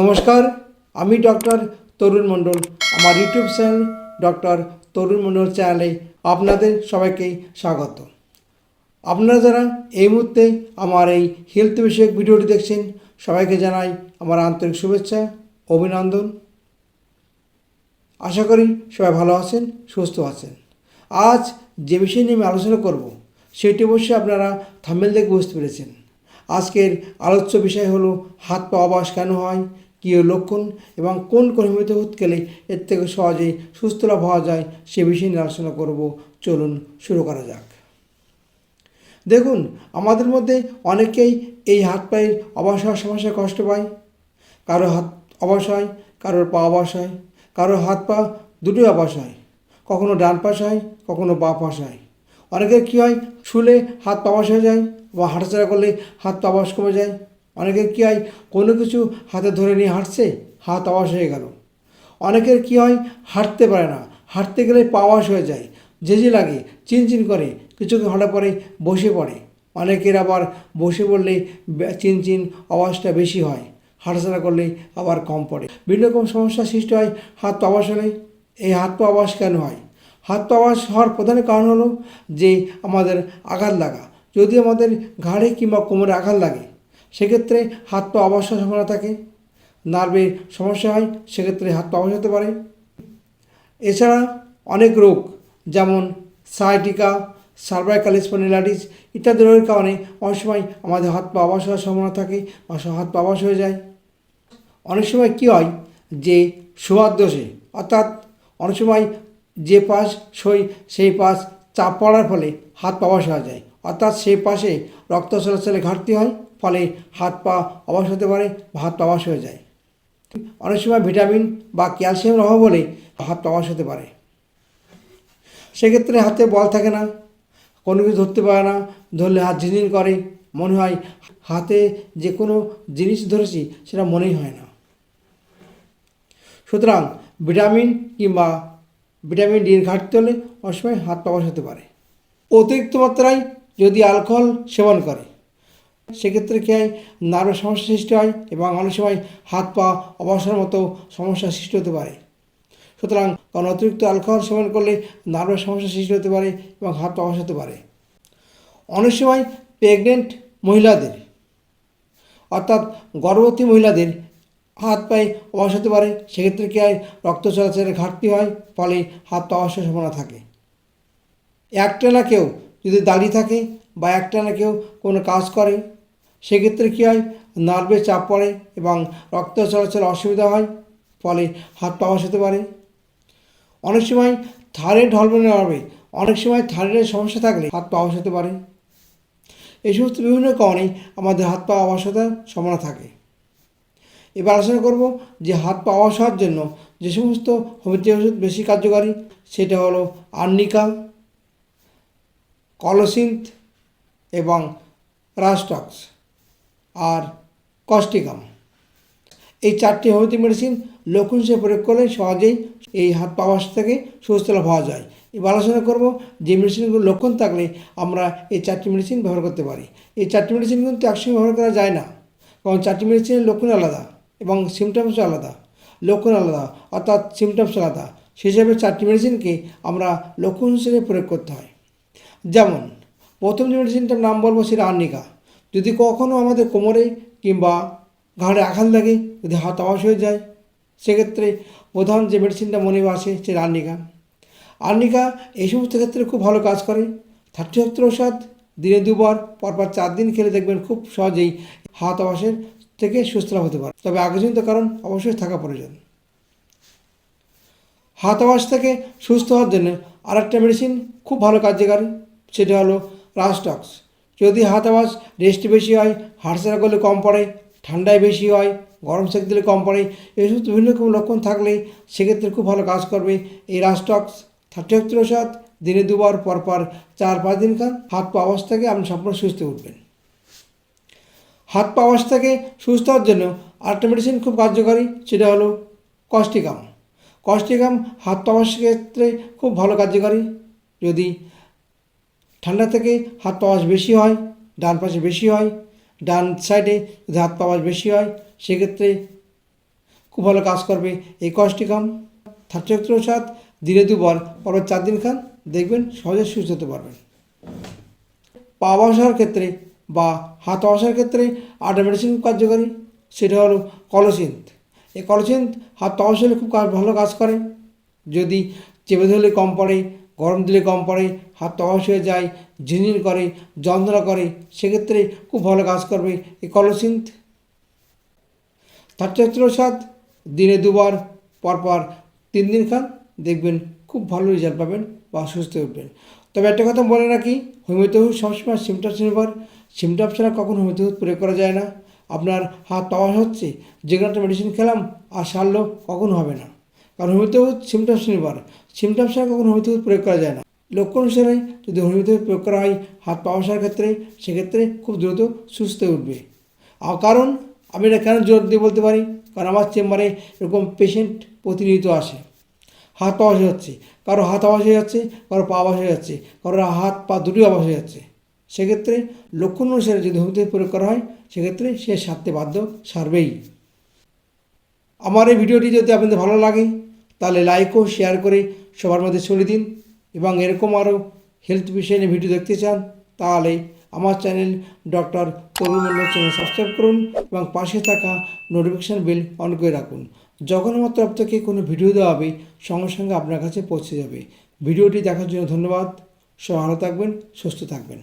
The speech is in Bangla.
নমস্কার, আমি ডক্টর তরুণ মণ্ডল। আমার YouTube channel doctor Tarun Mondal চ্যানেলে আপনাদের সবাইকে স্বাগত। আপনারা যারা এই মুহূর্তে আমার এই হেলথ বিষয়ক ভিডিওটি দেখছেন, সবাইকে জানাই আমার আন্তরিক শুভেচ্ছা, অভিনন্দন। আশা করি সবাই ভালো আছেন, সুস্থ আছেন। আজ যে বিষয় নিয়ে আমি আলোচনা করব, সেটি অবশ্যই আপনারা থামেল দেখে বুঝতে পেরেছেন। আজকের আলোচ্য বিষয় হলো হাত পা অবাস কেন হয় কী লক্ষণ এবং কোন ওষুধ খেলে এর থেকে সহজেই সুস্থ লাভ হওয়া যায়, সে বিষয়ে নিয়ে আলোচনা করব। চলুন শুরু করা যাক। দেখুন, আমাদের মধ্যে অনেকেই এই হাত পায়ের অবাস হওয়ার সমস্যায় কষ্ট পায়। কারও হাত অবাস হয়, কারোর পা অবাস হয়, কারোর হাত পা দুটোই অবাস হয়। কখনো ডান পাশ হয়, কখনো বা পাশ হয়। অনেকের কী হয়, শুলে হাত পা অবাস হয়ে যায় বা হাঁটাচলা করলে হাত পা অবাস কমে যায়। অনেকের কী হয়, কোনো কিছু হাতে ধরে নিয়ে হাঁটছে, হাত অবাস হয়ে গেল। অনেকের কী হয়, হাঁটতে পারে না। হাঁটতে গেলে পা অবাস হয়ে যায় যে যে লাগে, চিনচিন করে কিছুক্ষণ হাঁটা পরে বসে পড়ে। অনেকের আবার বসে পড়লে চিনচিন আওয়াজটা বেশি হয়। হাঁটাচলা করলে আবার কম পড়ে। বিভিন্ন রকম সমস্যার সৃষ্টি হয়, হাত পা আবাস হলে। এই হাত পা আবাস কেন হয়? হাত পা আবাস হওয়ার প্রধান কারণ হলো যে, আমাদের আঘাত লাগা। যদি আমাদের ঘাড়ে কিংবা কোমরে আঘাত লাগে সেক্ষেত্রে হাত পা আবাস হওয়ার সম্ভাবনা থাকে। নার্ভের সমস্যা হয়, সেক্ষেত্রে হাত পা আবাস হতে পারে। এছাড়া অনেক রোগ, যেমন সাইটিকা সার্ভাইকাল স্পন্ডিলাইটিস ইত্যাদি রোগের কারণে অনেক সময় আমাদের হাত পা আবাস হওয়ার সম্ভাবনা থাকে বা হাত পা আবাস হয়ে যায়। অনেক সময় কী হয় যে দোষে, অর্থাৎ অনেক সময় যে পাশ সই, সেই পাশ চাপ পড়ার ফলে হাত পা অবাস হয়ে যায়। অর্থাৎ সেই পাশে রক্ত চলাচলে ঘাটতি হয়। ফলে হাত পা অবাস হতে পারে বা হাত পা অবাস হয়ে যায়। অনেক সময় ভিটামিন বা ক্যালসিয়ামের অভাব হলে হাত পা অবাস হতে পারে। সেক্ষেত্রে হাতে বল থাকে না, কোনো কিছু ধরতে পারে না, ধরলে হাত ঝিনঝিন করে, মনে হয় হাতে যে কোনো জিনিস ধরেছি সেটা মনেই হয় না। সুতরাং ভিটামিন কিংবা ভিটামিন ডির ঘাটতি হলে অনেক সময় হাত পা অবশ হতে পারে। অতিরিক্ত মাত্রায় যদি অ্যালকোহল সেবন করে সেক্ষেত্রে কী হয়? নার্ভের সমস্যা সৃষ্টি হয় এবং অনেক সময় হাত পা অবসর মতো সমস্যার সৃষ্টি হতে পারে। সুতরাং কারণ অতিরিক্ত অ্যালকোহল সেবন করলে নার্ভের সমস্যা সৃষ্টি হতে পারে এবং হাত পা অবশ হতে পারে। অনেক সময় প্রেগনেন্ট মহিলাদের, অর্থাৎ গর্ভবতী মহিলাদের হাত পায়ে অবাস হতে পারে। সেক্ষেত্রে কী হয়? রক্ত চলাচলের ঘাটতি হয়, ফলে হাত পা অবশ্যই সম্ভাবনা থাকে। একটানা কেউ যদি দাঁড়িয়ে থাকে বা একটানা কেউ কোনো কাজ করে, সেক্ষেত্রে কী হয়? নার্ভে চাপ পড়ে এবং রক্ত চলাচলে অসুবিধা হয়, ফলে হাত পা হতে পারে। অনেক সময় থাইরয়েড হরমোনের অভাবে অনেক সময় থাইরয়েডের সমস্যা থাকলে হাত পা হতে পারে। এই সমস্ত বিভিন্ন কারণেই আমাদের হাত পা অবসতার সম্ভাবনা থাকে। এবার আলোচনা করব যে হাত পা হওয়ার জন্য যে সমস্ত হোমিওপ্যাথি ওষুধ বেশি কার্যকারী, সেটা হলো আর্নিকা কলসিন্থ এবং রাস্টক্স আর কস্টিকাম এই চারটি হোমিওপ্যাথি মেডিসিন লক্ষণ হিসেবে প্রয়োগ করলে সহজেই এই হাত পা অবস্থা থেকে সুস্থ লাভ হওয়া যায়। এবার আলোচনা করব যে মেডিসিনগুলো লক্ষণ থাকলে আমরা এই চারটি মেডিসিন ব্যবহার করতে পারি। এই চারটি মেডিসিন কিন্তু একসঙ্গে ব্যবহার করা যায় না। কারণ চারটি মেডিসিনের লক্ষণ আলাদা এবং সিমটমস আলাদা। লক্ষণ আলাদা, অর্থাৎ সিমটমস আলাদা। সেই হিসাবে চারটি মেডিসিনকে আমরা লক্ষণ হিসেবে প্রয়োগ করতে হয়। যেমন প্রথম যে মেডিসিনটার নাম বলব সেটা আর্নিকা। যদি কখনও আমাদের কোমরে কিংবা ঘাড়ে আঘাত লাগে, যদি হাত আওয়াজ হয়ে যায়, সেক্ষেত্রে প্রধান যে মেডিসিনটা মনে আসে সেটা আর্নিকা। আর্নিকা এই সমস্ত ক্ষেত্রে খুব ভালো কাজ করে। থার্টি সত্তর ওষুধ দিনে দুবার, পরপর চার দিন খেলে দেখবেন খুব সহজেই হাত আবাসের থেকে সুস্থ লাভ হতে পারে। তবে আগেজনিত কারণ অবশ্যই থাকা প্রয়োজন। হাত আবাস থেকে সুস্থ হওয়ার জন্য আরেকটা মেডিসিন খুব ভালো কার্যকারী, সেটা হলো রাস্টক্স যদি হাত আওয়াজ রেস্ট বেশি হয় হাড়সাড়া করলে কম পড়ে, ঠান্ডায় বেশি হয়, গরম সেক দিলে কম পড়ে, এই সমস্ত বিভিন্ন রকম লক্ষণ থাকলে সেক্ষেত্রে খুব ভালো কাজ করবে। এই রাস্টক্স থার্টি সত্তর দিনে দুবার পর পর চার পাঁচ দিন খান হাত পা আওয়াজ থেকে আপনি সম্পূর্ণ সুস্থ উঠবেন। হাত পা আওয়াজ থেকে সুস্থ হওয়ার জন্য আরেকটা মেডিসিন খুব কার্যকারী, সেটা হলো কস্টিকাম কস্টিকাম হাত পা আওয়াজের ক্ষেত্রে খুব ভালো কার্যকারী। যদি ঠান্ডা থেকে হাত পা আওয়াজ বেশি হয়, ডান পাশে বেশি হয়, ডান সাইডে যদি হাত পা আওয়াজ বেশি হয়, সেক্ষেত্রে খুব ভালো কাজ করবে এই কষ্টিকাম থার্চক্র সাত দিনে দুবার পর চার দিন খান, দেখবেন সহজে সুস্থ হতে পারবেন। পা বসার ক্ষেত্রে বা হাত বসার ক্ষেত্রে আটা মেডিসিন কার্যকরী, সেটা হলো কলসিন্থ এই কলসিন্থ হাত বসালে খুব ভালো কাজ করে। যদি চেপে ধরলে কম পড়ে গরম দিলে কম পড়ে, হাত তবাস হয়ে যায়, ঝিনঝিন করে, যন্ত্রণা করে, সেক্ষেত্রে খুব ভালো কাজ করবে এই কলসিন্থ তার চৈত্র সাত দিনে দুবার, পরপর তিন দিন খান, দেখবেন খুব ভালো রেজাল্ট পাবেন বা সুস্থ উঠবেন। তবে একটা কথা বলে রাখি, হোমিওপ্যাথি সবসময় সিমটমস নির্ভর সিমটমস ছাড়া কখন ওষুধ প্রয়োগ করা যায় না। আপনার হাত পাওয়া হচ্ছে, যে কোনো একটা মেডিসিন খেলাম আর সারলো, কখনো হবে না। কারণ হোমিওপ্যাথি ওষুধ সিমটমস নির্ভর সিমটমস ছাড়া কখনো হোমিওপ্যাথি প্রয়োগ করা যায় না। লক্ষণ অনুসারে যদি হোমিওপ্যাথি প্রয়োগ করা হয়, হাত পাওয়া আসার ক্ষেত্রে, সেক্ষেত্রে খুব দ্রুত সুস্থ হয়ে উঠবে। আর কারণ, আমি এটা কেন জোর দিয়ে বলতে পারি? কারণ আমার চেম্বারে এরকম পেশেন্ট প্রতিনিয়ত আসে। হাত পা বসে যাচ্ছে। কারও হাত আবাস হয়ে যাচ্ছে, কারও পা আবাস হয়ে যাচ্ছে। কারও হাত পা দুটি আবাস হয়ে যাচ্ছে। সেক্ষেত্রে লক্ষণ অনুসারে যদি হোমিওপ্যাথি প্রয়োগ করা হয়, সেক্ষেত্রে সে সারতে বাধ্য সারবেই। আমার এই ভিডিওটি যদি আপনাদের ভালো লাগে, তাহলে লাইক ও শেয়ার করে সবার মধ্যে ছড়িয়ে দিন এবং এরকম আরও হেলথ বিষয় নিয়ে ভিডিও দেখতে চান, তাহলে আমার channel doctor Karun channel subscribe করুন এবং পাশে থাকা নোটিফিকেশান বেল অন করে রাখুন। যখন আমার তরফ থেকে কোনো ভিডিও দেওয়া হবে, সঙ্গে সঙ্গে আপনার কাছে পৌঁছে যাবে। ভিডিওটি দেখার জন্য ধন্যবাদ। সব ভালো থাকবেন, সুস্থ থাকবেন।